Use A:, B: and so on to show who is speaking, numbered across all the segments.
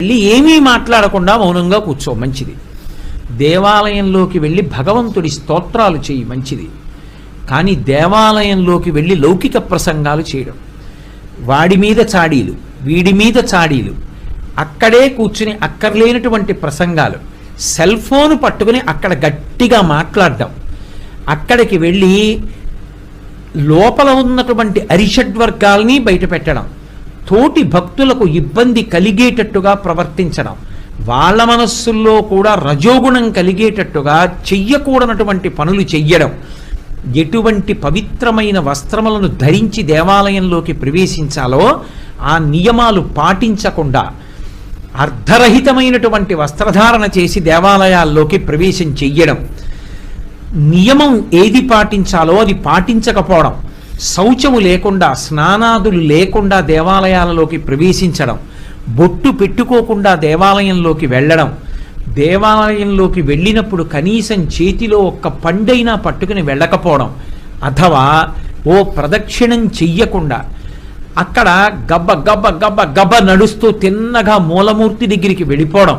A: వెళ్ళి ఏమీ మాట్లాడకుండా మౌనంగా కూర్చో మంచిది. దేవాలయంలోకి వెళ్ళి భగవంతుడి స్తోత్రాలు చేయి మంచిది. కానీ దేవాలయంలోకి వెళ్ళి లౌకిక ప్రసంగాలు చేయడం. వాడి మీద చాడీలు వీడి మీద చాడీలు అక్కడే కూర్చుని అక్కర్లేనటువంటి ప్రసంగాలు సెల్ ఫోన్ పట్టుకుని అక్కడ గట్టిగా మాట్లాడడం. అక్కడికి వెళ్ళి లోపల ఉన్నటువంటి అరిషడ్ వర్గాల్ని బయట పెట్టడం. తోటి భక్తులకు ఇబ్బంది కలిగేటట్టుగా ప్రవర్తించడం వాళ్ళ మనస్సుల్లో కూడా రజోగుణం కలిగేటట్టుగా చెయ్యకూడనటువంటి పనులు చెయ్యడం ఎటువంటి పవిత్రమైన వస్త్రములను ధరించి దేవాలయంలోకి ప్రవేశించాలో ఆ నియమాలు పాటించకుండా అర్ధరహితమైనటువంటి వస్త్రధారణ చేసి దేవాలయాల్లోకి ప్రవేశం చెయ్యడం. నియమం ఏది పాటించాలో అది పాటించకపోవడం. శౌచము లేకుండా స్నానాదులు లేకుండా దేవాలయాలలోకి ప్రవేశించడం బొట్టు పెట్టుకోకుండా దేవాలయంలోకి వెళ్ళడం దేవాలయంలోకి వెళ్ళినప్పుడు కనీసం చేతిలో ఒక్క పండైనా పట్టుకుని వెళ్ళకపోవడం అథవా ఓ ప్రదక్షిణం చెయ్యకుండా అక్కడ గబ్బ గబ్బ గబ్బ గబ్బ నడుస్తూ తిన్నగా మూలమూర్తి దగ్గరికి వెళ్ళిపోవడం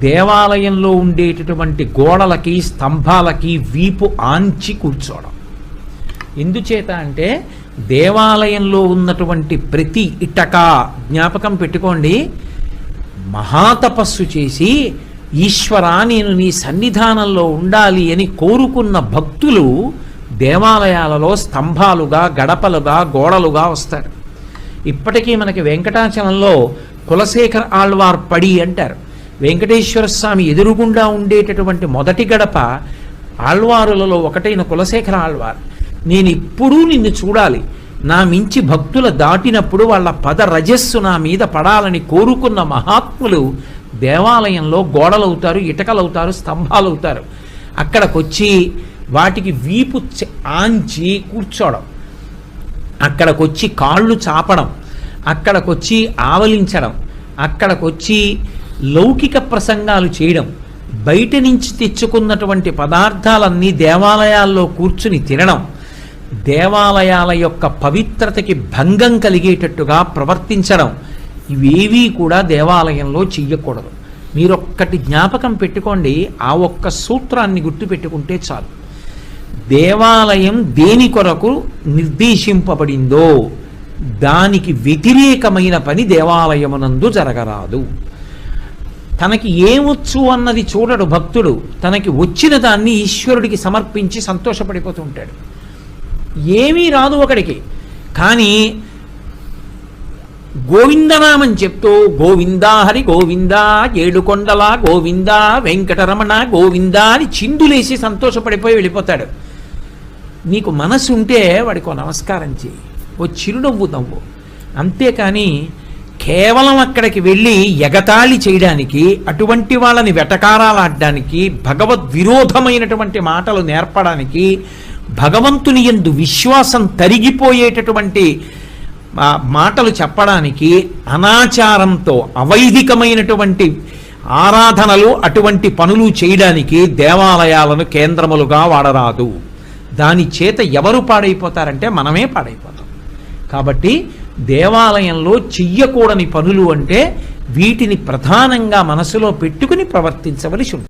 A: దేవాలయంలో ఉండేటటువంటి గోడలకి స్తంభాలకి వీపు ఆంచి కూర్చోవడం. ఎందుచేత అంటే దేవాలయంలో ఉన్నటువంటి ప్రతి ఇటక జ్ఞాపకం పెట్టుకోండి. మహాతపస్సు చేసి ఈశ్వరా నేను నీ సన్నిధానంలో ఉండాలి అని కోరుకున్న భక్తులు దేవాలయాలలో స్తంభాలుగా గడపలుగా గోడలుగా వస్తారు. ఇప్పటికీ మనకి వెంకటాచలంలో కులశేఖర్ ఆళ్వార్ పడి అంటారు. వెంకటేశ్వర స్వామి ఎదురుగుండా ఉండేటటువంటి మొదటి గడప ఆళ్వారులలో ఒకటైన కులశేఖర ఆళ్వార్. నేను ఎప్పుడూ నిన్ను చూడాలి. నా మించి భక్తుల దాటినప్పుడు వాళ్ళ పద రజస్సు నా మీద పడాలని కోరుకున్న మహాత్ములు దేవాలయంలో గోడలవుతారు ఇటకలవుతారు స్తంభాలవుతారు. అక్కడికొచ్చి వాటికి వీపు ఆంచి కూర్చోవడం. అక్కడికొచ్చి కాళ్ళు చాపడం. అక్కడికొచ్చి ఆవలించడం. అక్కడికొచ్చి లౌకిక ప్రసంగాలు చేయడం. బయట నుంచి తెచ్చుకున్నటువంటి పదార్థాలన్నీ దేవాలయాల్లో కూర్చుని తినడం. దేవాలయాల యొక్క పవిత్రతకి భంగం కలిగేటట్టుగా ప్రవర్తించడం ఇవేవీ కూడా దేవాలయంలో చెయ్యకూడదు. మీరొక్కటి జ్ఞాపకం పెట్టుకోండి ఆ ఒక్క సూత్రాన్ని గుర్తుపెట్టుకుంటే చాలు. దేవాలయం దేని కొరకు నిర్దేశింపబడిందో దానికి వ్యతిరేకమైన పని దేవాలయమునందు జరగరాదు. తనకి ఏమొచ్చు అన్నది చూడడు భక్తుడు తనకి వచ్చిన దాన్ని ఈశ్వరుడికి సమర్పించి సంతోషపడిపోతుంటాడు ఏమీ రాదు ఒకడికి. కానీ గోవిందనామం చెప్తూ గోవిందా హరి గోవిందా ఏడుకొండల గోవిందా వెంకటరమణ గోవిందా అని చిందులేసి సంతోషపడిపోయి వెళ్ళిపోతాడు. నీకు మనసు ఉంటే వాడికి ఓ నమస్కారం చేయి ఓ చిరునవ్వు నవ్వు. అంతేకాని కేవలం అక్కడికి వెళ్ళి ఎగతాళి చేయడానికి అటువంటి వాళ్ళని వెటకారాలాడడానికి భగవద్ విరోధమైనటువంటి మాటలు నేర్పడానికి భగవంతుని ఎందు విశ్వాసం తరిగిపోయేటటువంటి మాటలు చెప్పడానికి అనాచారంతో అవైదికమైనటువంటి ఆరాధనలు అటువంటి పనులు చేయడానికి దేవాలయాలను కేంద్రములుగా వాడరాదు. దాని చేత ఎవరు పాడైపోతారంటే మనమే పాడైపోతాం. కాబట్టి దేవాలయంలో చెయ్యకూడని పనులు అంటే వీటిని ప్రధానంగా మనసులో పెట్టుకుని ప్రవర్తించవలసి ఉంటుంది.